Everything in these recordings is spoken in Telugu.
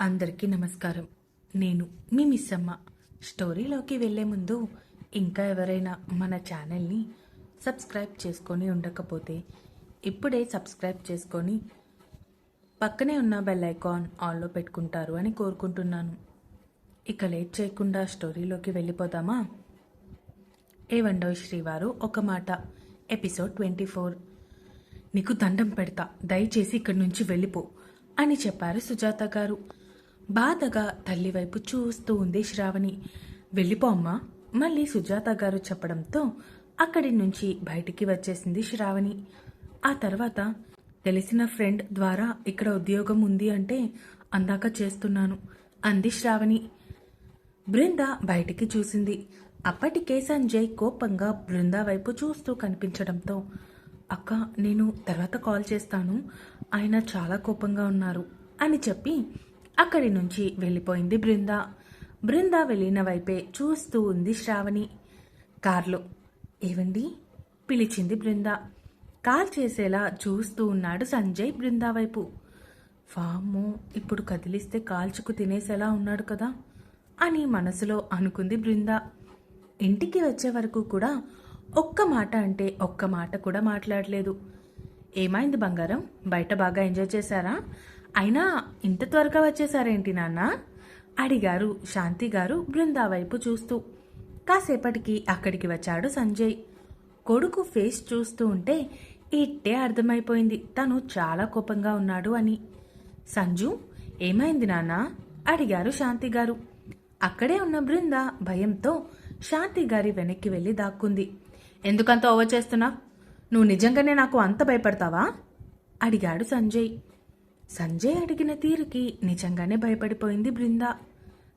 అందరికీ నమస్కారం. నేను మీ మిస్సమ్మ. స్టోరీలోకి వెళ్ళే ముందు ఇంకా ఎవరైనా మన ఛానల్ని సబ్స్క్రైబ్ చేసుకొని ఉండకపోతే ఇప్పుడే సబ్స్క్రైబ్ చేసుకొని పక్కనే ఉన్న బెల్ ఐకాన్ ఆన్లో పెట్టుకుంటారు అని కోరుకుంటున్నాను. ఇక లేట్ చేయకుండా స్టోరీలోకి వెళ్ళిపోదామా? ఏవండో శ్రీవారు ఒక మాట. Episode twenty four. నీకు దండం పెడతా. దయచేసి ఇక్కడి నుంచి వెళ్ళిపో అని చెప్పారు సుజాత గారు. బాధగా తల్లి వైపు చూస్తూ ఉంది శ్రావణి. వెళ్ళిపో అమ్మా మళ్ళీ సుజాత గారు చెప్పడంతో అక్కడి నుంచి బయటికి వచ్చేసింది శ్రావణి. ఆ తర్వాత తెలిసిన ఫ్రెండ్ ద్వారా ఇక్కడ ఉద్యోగం ఉంది అంటే అందాక చేస్తున్నాను అంది శ్రావణి. బృంద బయటికి చూసింది. అప్పటికే సంజయ్ కోపంగా బృంద వైపు చూస్తూ కనిపించడంతో అక్క నేను తర్వాత కాల్ చేస్తాను. ఆయన చాలా కోపంగా ఉన్నారు అని చెప్పి అక్కడి నుంచి వెళ్ళిపోయింది బృంద. బృంద వెళ్ళిన వైపే చూస్తూ ఉంది శ్రావణి. కార్లో. ఏవండి? పిలిచింది బృంద. కాల్ చేసేలా చూస్తూ ఉన్నాడు సంజయ్ బృంద వైపు. ఫాము ఇప్పుడు కదిలిస్తే కాల్చుకు తినేసేలా ఉన్నాడు కదా అని మనసులో అనుకుంది బృంద. ఇంటికి వచ్చే వరకు కూడా ఒక్క మాట అంటే ఒక్క మాట కూడా మాట్లాడలేదు. ఏమైంది బంగారం? బయట బాగా ఎంజాయ్ చేశారా? అయినా ఇంత త్వరగా వచ్చేసారేంటి నాన్న? అడిగారు శాంతి గారు బృందా వైపు చూస్తూ. కాసేపటికి అక్కడికి వచ్చాడు సంజయ్. కొడుకు ఫేస్ చూస్తూ ఉంటే ఇట్టే అర్థమైపోయింది. తను చాలా కోపంగా ఉన్నాడు అని. సంజు ఏమైంది నాన్న? అడిగారు శాంతి గారు. అక్కడే ఉన్న బృంద భయంతో శాంతి గారి వెనక్కి వెళ్ళి దాక్కుంది. ఎందుకంత ఓవర్ చేస్తున్నావు నువ్వు నిజంగానే నాకు అంత భయపడతావా? అడిగాడు సంజయ్. సంజయ్ అడిగిన తీరుకి నిజంగానే భయపడిపోయింది బృంద.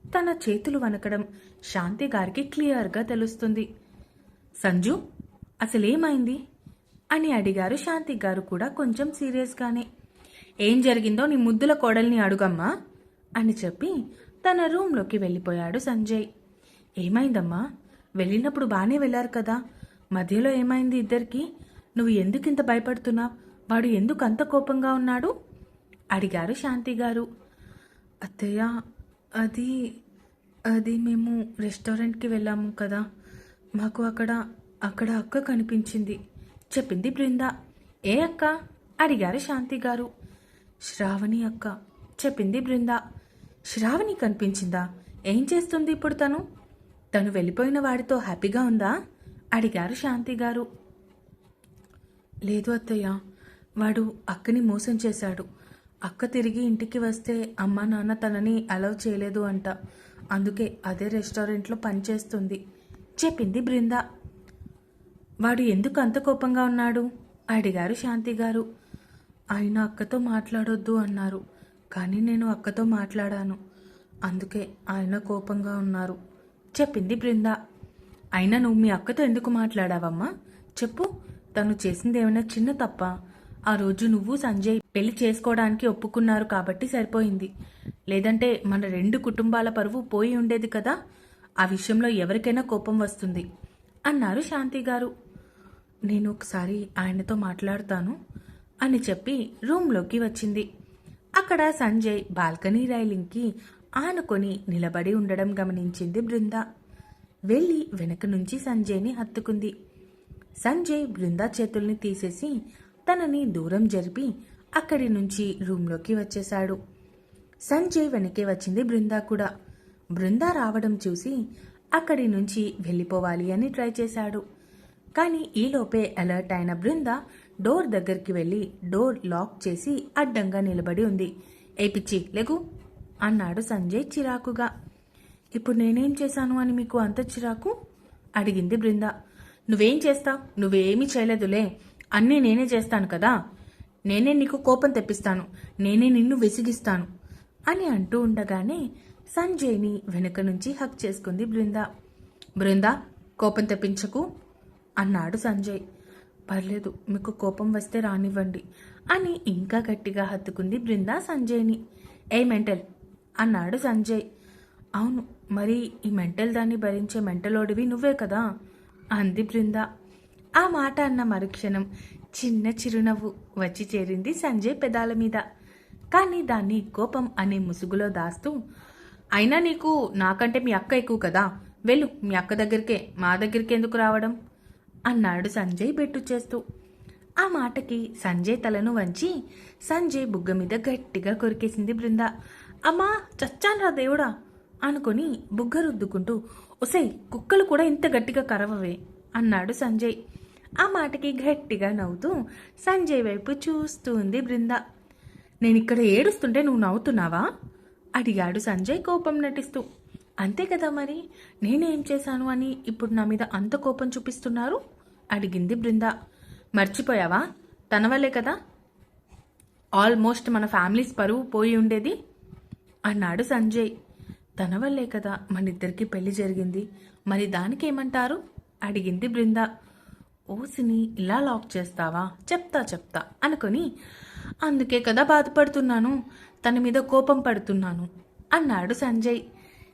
తన చేతులు వనకడం శాంతి గారికి క్లియర్గా తెలుస్తుంది. సంజు అసలేమైంది? అని అడిగారు శాంతి గారు కూడా కొంచెం సీరియస్గానే. ఏం జరిగిందో నీ ముద్దుల కోడల్ని అడుగమ్మా అని చెప్పి తన రూంలోకి వెళ్ళిపోయాడు సంజయ్. ఏమైందమ్మా? వెళ్ళినప్పుడు బాగానే వెళ్ళారు కదా. మధ్యలో ఏమైంది ఇద్దరికి? నువ్వు ఎందుకు ఇంత భయపడుతున్నావు? వాడు ఎందుకు అంత కోపంగా ఉన్నాడు? అడిగారు శాంతి గారు. అత్తయ్య అది అది మేము రెస్టారెంట్కి వెళ్ళాము కదా. మాకు అక్కడ అక్కడ అక్క కనిపించింది. చెప్పింది బృంద. ఏ అక్క? అడిగారు శాంతి గారు. శ్రావణి అక్క. చెప్పింది బృంద. శ్రావణి కనిపించిందా? ఏం చేస్తుంది ఇప్పుడు తను? తను వెళ్ళిపోయిన వాడితో హ్యాపీగా ఉందా? అడిగారు శాంతి గారు. లేదు అత్తయ్య వాడు అక్కని మోసం చేశాడు. అక్క తిరిగి ఇంటికి వస్తే అమ్మ నాన్న తనని అలౌ చేయలేదు అంట. అందుకే అదే రెస్టారెంట్లో పనిచేస్తుంది చెప్పింది బృంద. వాడు ఎందుకు అంత కోపంగా ఉన్నాడు? అడిగారు శాంతి గారు. ఆయన అక్కతో మాట్లాడొద్దు అన్నారు. కానీ నేను అక్కతో మాట్లాడాను. అందుకే ఆయన కోపంగా ఉన్నారు. చెప్పింది బృంద. అయినా నువ్వు మీ అక్కతో ఎందుకు మాట్లాడావమ్మా? చెప్పు. తను చేసింది ఏమైనా చిన్న తప్ప? ఆ రోజు నువ్వు సంజయ్ పెళ్ళి చేసుకోవడానికి ఒప్పుకున్నారు కాబట్టి సరిపోయింది. లేదంటే మన రెండు కుటుంబాల పరువు పోయి ఉండేది కదా? ఆ విషయంలో ఎవరికైనా కోపం వస్తుంది అన్నారు శాంతి గారు. నేను ఒకసారి ఆయనతో మాట్లాడతాను అని చెప్పి రూమ్లోకి వచ్చింది. అక్కడ సంజయ్ బాల్కనీ రైలింగ్కి ఆనుకొని నిలబడి ఉండడం గమనించింది బృంద. వెళ్ళి వెనక నుంచి సంజయ్ని హత్తుకుంది. సంజయ్ బృంద చేతుల్ని తీసేసి తనని దూరం జరిపి అక్కడి నుంచి రూమ్లోకి వచ్చేశాడు. సంజయ్ వెనకే వచ్చింది బృందా కూడా. బృందా రావడం చూసి అక్కడి నుంచి వెళ్ళిపోవాలి అని ట్రై చేశాడు. కానీ ఈలోపే అలర్ట్ అయిన బృంద డోర్ దగ్గరికి వెళ్ళి డోర్ లాక్ చేసి అడ్డంగా నిలబడి ఉంది. ఏ పిచ్చి లేకు అన్నాడు సంజయ్ చిరాకుగా. ఇప్పుడు నేనేం చేశాను అని మీకు అంత చిరాకు? అడిగింది బృంద. నువ్వేం చేస్తావు? నువ్వేమీ చేయలేదులే. అన్నీ నేనే చేస్తాను కదా. నేనే నీకు కోపం తెప్పిస్తాను. నేనే నిన్ను విసిగిస్తాను. అని అంటూ ఉండగానే సంజయ్ని వెనుక నుంచి హక్ చేసుకుంది బృంద. బృంద కోపం తెప్పించకు అన్నాడు సంజయ్. పర్లేదు మీకు కోపం వస్తే రానివ్వండి అని ఇంకా గట్టిగా హత్తుకుంది బృంద సంజయ్ని. ఏ మెంటల్? అన్నాడు సంజయ్. అవును మరి ఈ మెంటల్ దాన్ని భరించే మెంటలోడివి నువ్వే కదా అంది బృంద. ఆ మాట అన్న మరుక్షణం చిన్న చిరునవ్వు వచ్చి చేరింది సంజయ్ పెదాల మీద. కానీ దాన్ని కోపం అనే ముసుగులో దాస్తూ అయినా నీకు నాకంటే మీ అక్క ఎక్కువ కదా? వెళ్ళు మీ అక్క దగ్గరికే మా దగ్గరికి ఎందుకు రావడం? అన్నాడు సంజయ్ బెట్టు చేస్తూ. ఆ మాటకి సంజయ్ తలను వంచి సంజయ్ బుగ్గ మీద గట్టిగా కొరికేసింది బృంద. అమ్మా చచ్చాన్రా దేవుడా? అనుకొని బుగ్గ రుద్దుకుంటూ ఒసై కుక్కలు కూడా ఇంత గట్టిగా కరవవే అన్నాడు సంజయ్. ఆ మాటకి గట్టిగా నవ్వుతూ సంజయ్ వైపు చూస్తూ ఉంది బృంద. నేను ఇక్కడ ఏడుస్తుంటే నువ్వు నవ్వుతున్నావా? అడిగాడు సంజయ్ కోపం నటిస్తూ. అంతే కదా మరి నేనేం చేశాను అని ఇప్పుడు నా మీద అంత కోపం చూపిస్తున్నారు? అడిగింది బృంద. మర్చిపోయావా? తన వల్లే కదా? ఆల్మోస్ట్ మన ఫ్యామిలీస్ పరువు పోయి ఉండేది? అన్నాడు సంజయ్. తన వల్లే కదా మన ఇద్దరికి పెళ్ళి జరిగింది. మరి దానికి ఏమంటారు అడిగింది బృంద. ఓసిని ఇలా లాక్ చేస్తావా? చెప్తా చెప్తా అనుకొని అందుకే కదా బాధపడుతున్నాను తన మీద కోపం పడుతున్నాను అన్నాడు సంజయ్.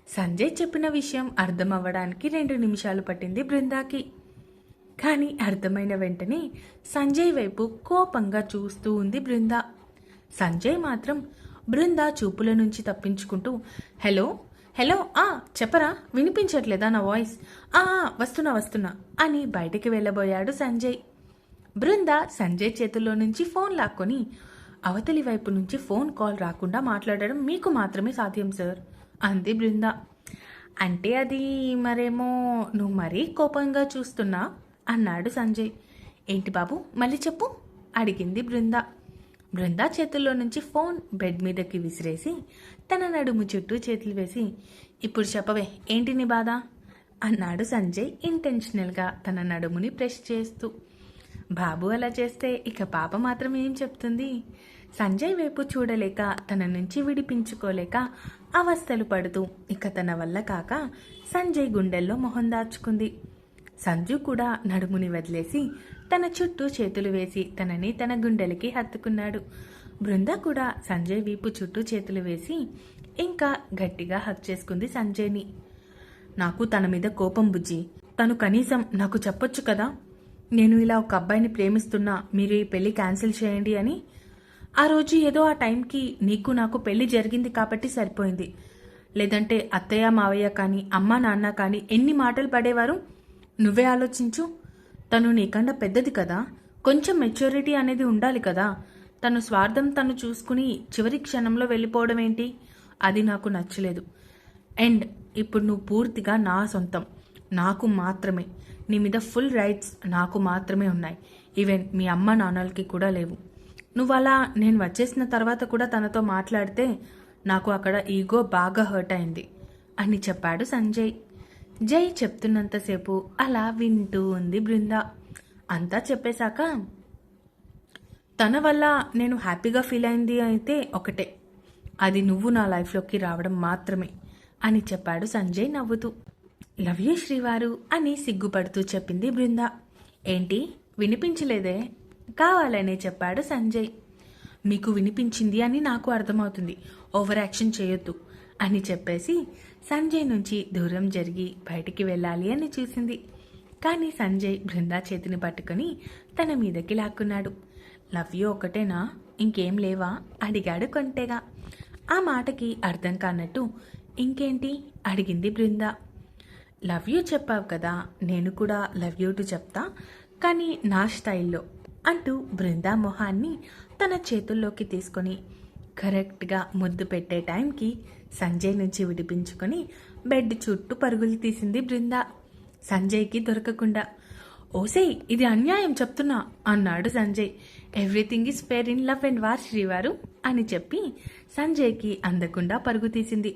సంజయ్ చెప్పిన విషయం అర్థం అవ్వడానికి రెండు నిమిషాలు పట్టింది బృందాకి. కానీ అర్థమైన వెంటనే సంజయ్ వైపు కోపంగా చూస్తూ ఉంది బృంద. సంజయ్ మాత్రం బృంద చూపుల నుంచి తప్పించుకుంటూ హలో హలో ఆ చెప్పరా? వినిపించట్లేదా నా వాయిస్? ఆ వస్తున్నా వస్తున్నా. అని బయటికి వెళ్ళబోయాడు సంజయ్. బృంద సంజయ్ చేతుల్లో నుంచి ఫోన్ లాక్కొని అవతలి వైపు నుంచి ఫోన్ కాల్ రాకుండా మాట్లాడడం మీకు మాత్రమే సాధ్యం సార్ అంది బృంద. అంటే అది మరేమో నువ్వు మరీ కోపంగా చూస్తున్నా? అన్నాడు సంజయ్. ఏంటి బాబు మళ్ళీ చెప్పు? అడిగింది బృంద. బృంద చేతుల్లో నుంచి ఫోన్ బెడ్ మీదకి విసిరేసి తన నడుము చుట్టూ చేతులు వేసి ఇప్పుడు చెప్పవే ఏంటి నీ బాధ? అన్నాడు సంజయ్ ఇంటెన్షనల్గా తన నడుముని ప్రెస్ చేస్తూ. బాబు అలా చేస్తే ఇక పాప మాత్రం ఏం చెప్తుంది? సంజయ్ వైపు చూడలేక తన నుంచి విడిపించుకోలేక అవస్థలు పడుతూ ఇక తన వల్ల కాక సంజయ్ గుండెల్లో మొహం దాచుకుంది. సంజు కూడా నడుముని వదిలేసి తన చుట్టూ చేతులు వేసి తనని తన గుండెలకి హత్తుకున్నాడు. బృంద కూడా సంజయ్ వీపు చుట్టూ చేతులు వేసి ఇంకా గట్టిగా హక్ చేసుకుంది సంజయ్ని. నాకు తన మీద కోపం బుజ్జి. తను కనీసం నాకు చెప్పొచ్చు కదా? నేను ఇలా ఒక అబ్బాయిని ప్రేమిస్తున్నా మీరు ఈ పెళ్ళి క్యాన్సిల్ చేయండి అని. ఆ రోజు ఏదో ఆ టైంకి నీకు నాకు పెళ్ళి జరిగింది కాబట్టి సరిపోయింది. లేదంటే అత్తయ్య మావయ్య కానీ అమ్మ నాన్న కానీ ఎన్ని మాటలు పడేవారు? నువ్వే ఆలోచించు. తను నీకన్నా పెద్దది కదా. కొంచెం మెచ్యూరిటీ అనేది ఉండాలి కదా. తను స్వార్థం తను చూసుకుని చివరి క్షణంలో వెళ్ళిపోవడం ఏంటి అది నాకు నచ్చలేదు. అండ్ ఇప్పుడు నువ్వు పూర్తిగా నా సొంతం. నాకు మాత్రమే. నీ మీద ఫుల్ రైట్స్ నాకు మాత్రమే ఉన్నాయి. ఈవెన్ మీ అమ్మ నాన్నలకి కూడా లేవు. నువ్వు అలా నేను వచ్చేసిన తర్వాత కూడా తనతో మాట్లాడితే నాకు అక్కడ ఈగో బాగా హర్ట్ అయింది అని చెప్పాడు సంజయ్. జై చెప్తున్నంతసేపు అలా వింటూ ఉంది బృంద. అంతా చెప్పేశాక తన వల్ల నేను హ్యాపీగా ఫీల్ అయింది అయితే ఒకటే. అది నువ్వు నా లైఫ్లోకి రావడం మాత్రమే అని చెప్పాడు సంజయ్ నవ్వుతూ. లవ్ యూ శ్రీవారు అని సిగ్గుపడుతూ చెప్పింది బృంద. ఏంటి? వినిపించలేదే? కావాలనే చెప్పాడు సంజయ్. మీకు వినిపించింది అని నాకు అర్థమవుతుంది. ఓవర్ యాక్షన్ చేయొద్దు అని చెప్పేసి సంజయ్ నుంచి దూరం జరిగి బయటికి వెళ్ళాలి అని చూసింది. కానీ సంజయ్ బృందా చేతిని పట్టుకొని తన మీదకి లాక్కున్నాడు. లవ్ యూ ఒకటేనా? ఇంకేం లేవా? అడిగాడు కొంటెగా. ఆ మాటకి అర్థం కానట్టు ఇంకేంటి? అడిగింది బృంద. లవ్ యూ చెప్పావు కదా నేను కూడా లవ్ యూ టు చెప్తా కానీ నా స్టైల్లో అంటూ బృందా మొహాన్ని తన చేతుల్లోకి తీసుకొని కరెక్ట్గా ముద్దు పెట్టే టైంకి సంజయ్ నుంచి విడిపించుకొని బెడ్ చుట్టూ పరుగులు తీసింది బృంద. సంజయ్కి దొరకకుండా ఓసే ఇది అన్యాయం చెప్తున్నా అన్నాడు Sanjay. Everything is fair in love and war శ్రీవారు అని చెప్పి సంజయ్కి అందకుండా పరుగు తీసింది.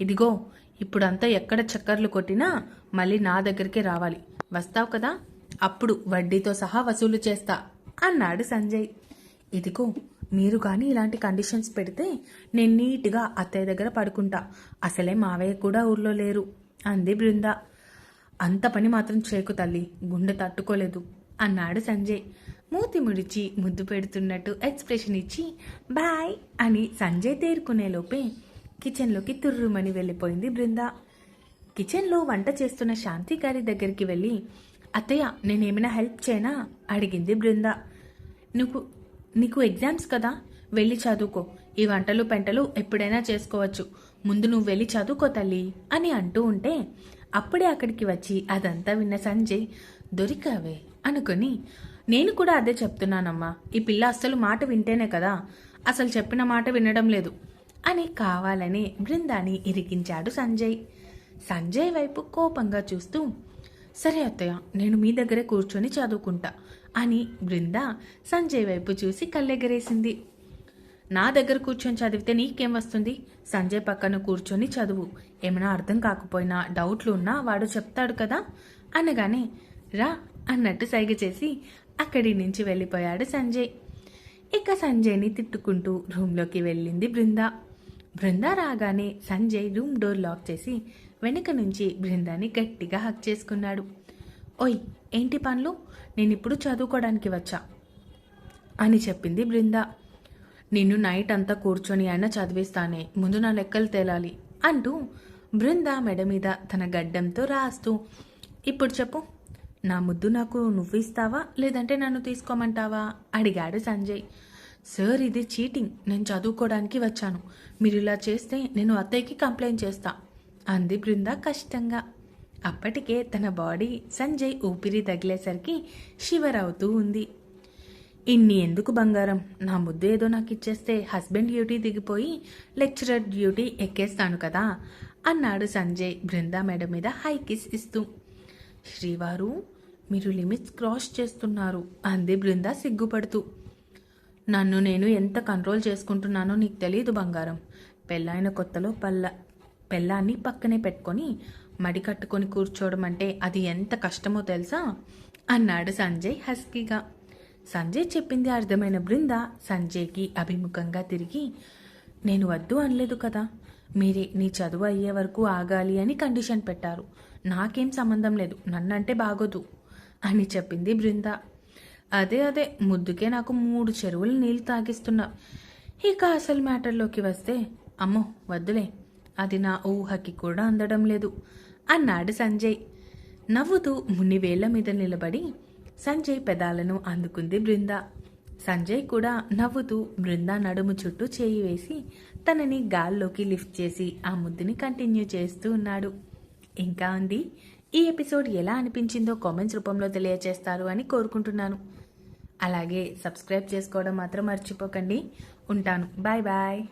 ఇదిగో ఇప్పుడంతా ఎక్కడ చక్కర్లు కొట్టినా మళ్ళీ నా దగ్గరికి రావాలి. వస్తావు కదా? అప్పుడు వడ్డీతో సహా వసూలు చేస్తా అన్నాడు సంజయ్. ఇదిగో మీరు కానీ ఇలాంటి కండిషన్స్ పెడితే నేను నీట్గా అత్తయ్య దగ్గర పడుకుంటా. అసలే మావయ్య కూడా ఊర్లో లేరు అంది బృంద. అంత పని మాత్రం చేయకు తల్లి గుండె తట్టుకోలేదు అన్నాడు సంజయ్. మూతి ముడిచి ముద్దు పెడుతున్నట్టు ఎక్స్ప్రెషన్ ఇచ్చి బాయ్ అని సంజయ్ తేరుకునే లోపే కిచెన్లోకి తుర్రుమని వెళ్ళిపోయింది బృంద. కిచెన్లో వంట చేస్తున్న శాంతి గారి దగ్గరికి వెళ్ళి అత్తయ్య నేనేమైనా హెల్ప్ చేయనా? అడిగింది బృంద. నువ్వు నీకు ఎగ్జామ్స్ కదా వెళ్ళి చదువుకో. ఈ వంటలు పెంటలు ఎప్పుడైనా చేసుకోవచ్చు. ముందు నువ్వు వెళ్ళి చదువుకో తల్లి అని అంటూ ఉంటే అప్పుడే అక్కడికి వచ్చి అదంతా విన్న సంజయ్ దొరికావే అనుకుని నేను కూడా అదే చెప్తున్నానమ్మా. ఈ పిల్ల అస్సలు మాట వింటేనే కదా. అసలు చెప్పిన మాట వినడం లేదు అని కావాలని బృందాన్ని ఇరికించాడు సంజయ్. సంజయ్ వైపు కోపంగా చూస్తూ సరే అత్తయ్య నేను మీ దగ్గరే కూర్చొని చదువుకుంటా అని బృంద సంజయ్ వైపు చూసి కళ్ళెగరేసింది. నా దగ్గర కూర్చొని చదివితే నీకేం వస్తుంది? సంజయ్ పక్కన కూర్చొని చదువు. ఏమైనా అర్థం కాకపోయినా డౌట్లు ఉన్నా వాడు చెప్తాడు కదా? అనగానే రా అన్నట్టు సైగ చేసి అక్కడి నుంచి వెళ్ళిపోయాడు సంజయ్. ఇక సంజయ్ని తిట్టుకుంటూ రూమ్లోకి వెళ్ళింది బృంద. బృంద రాగానే సంజయ్ రూమ్ డోర్ లాక్ చేసి వెనుక నుంచి బృందాని గట్టిగా హక్ చేసుకున్నాడు. ఓయ్ ఏంటి పనులు? నేను ఇప్పుడు చదువుకోవడానికి వచ్చా అని చెప్పింది బృందా. నిన్ను నైట్ అంతా కూర్చొని అయినా చదివిస్తానే ముందు నా లెక్కలు తేలాలి అంటూ బృంద మెడ మీద తన గడ్డంతో రాస్తూ ఇప్పుడు చెప్పు నా ముద్దు నాకు నువ్వు ఇస్తావా లేదంటే నన్ను తీసుకోమంటావా? అడిగాడు సంజయ్. సార్ ఇది చీటింగ్. నేను చదువుకోవడానికి వచ్చాను. మీరు ఇలా చేస్తే నేను అత్తయ్యకి కంప్లైంట్ చేస్తా అంది బృంద కష్టంగా. అప్పటికే తన బాడీ సంజయ్ ఊపిరి తగిలేసరికి షివర్ అవుతూ ఉంది. ఇన్ని ఎందుకు బంగారం? నా ముద్దు ఏదో నాకు ఇచ్చేస్తే హస్బెండ్ డ్యూటీ దిగిపోయి లెక్చరర్ డ్యూటీ ఎక్కేస్తాను కదా అన్నాడు సంజయ్ బృందా మేడం మీద హై కిస్ ఇస్తూ. శ్రీవారు మీరు లిమిట్స్ క్రాస్ చేస్తున్నారు అంది బృందా సిగ్గుపడుతూ. నన్ను నేను ఎంత కంట్రోల్ చేసుకుంటున్నానో నీకు తెలియదు బంగారం. పెళ్ళైన కొత్తలో పల్ల పెళ్ళాన్ని పక్కనే పెట్టుకొని మడి కట్టుకొని కూర్చోవడం అంటే అది ఎంత కష్టమో తెలుసా? అన్నాడు సంజయ్ హస్కీగా. సంజయ్ చెప్పింది అర్థమైన బృంద సంజయ్కి అభిముఖంగా తిరిగి నేను వద్దు అనలేదు కదా. మీరే నీ చదువు అయ్యే వరకు ఆగాలి అని కండిషన్ పెట్టారు. నాకేం సంబంధం లేదు. నన్నంటే బాగోదు అని చెప్పింది బృంద. అదే అదే. ముద్దుకే నాకు మూడు చెరువులు నీళ్ళు తాగిస్తున్నా. ఇక అసలు మ్యాటర్లోకి వస్తే అమ్మో వద్దులే. అది నా ఊహకి కూడా అందడం లేదు అన్నాడు సంజయ్. నవ్వుతూ మునివేళ్ళ మీద నిలబడి సంజయ్ పెదాలను అందుకుంది బృంద. సంజయ్ కూడా నవ్వుతూ బృంద నడుము చుట్టూ చేయి వేసి తనని గాల్లోకి లిఫ్ట్ చేసి ఆ ముద్దుని కంటిన్యూ చేస్తూ ఉన్నాడు. ఇంకా ఉంది ఈ ఎపిసోడ్ ఎలా అనిపించిందో కామెంట్స్ రూపంలో తెలియచేస్తారు అని కోరుకుంటున్నాను. అలాగే సబ్స్క్రైబ్ చేసుకోవడం మాత్రం మర్చిపోకండి. ఉంటాను. Bye bye.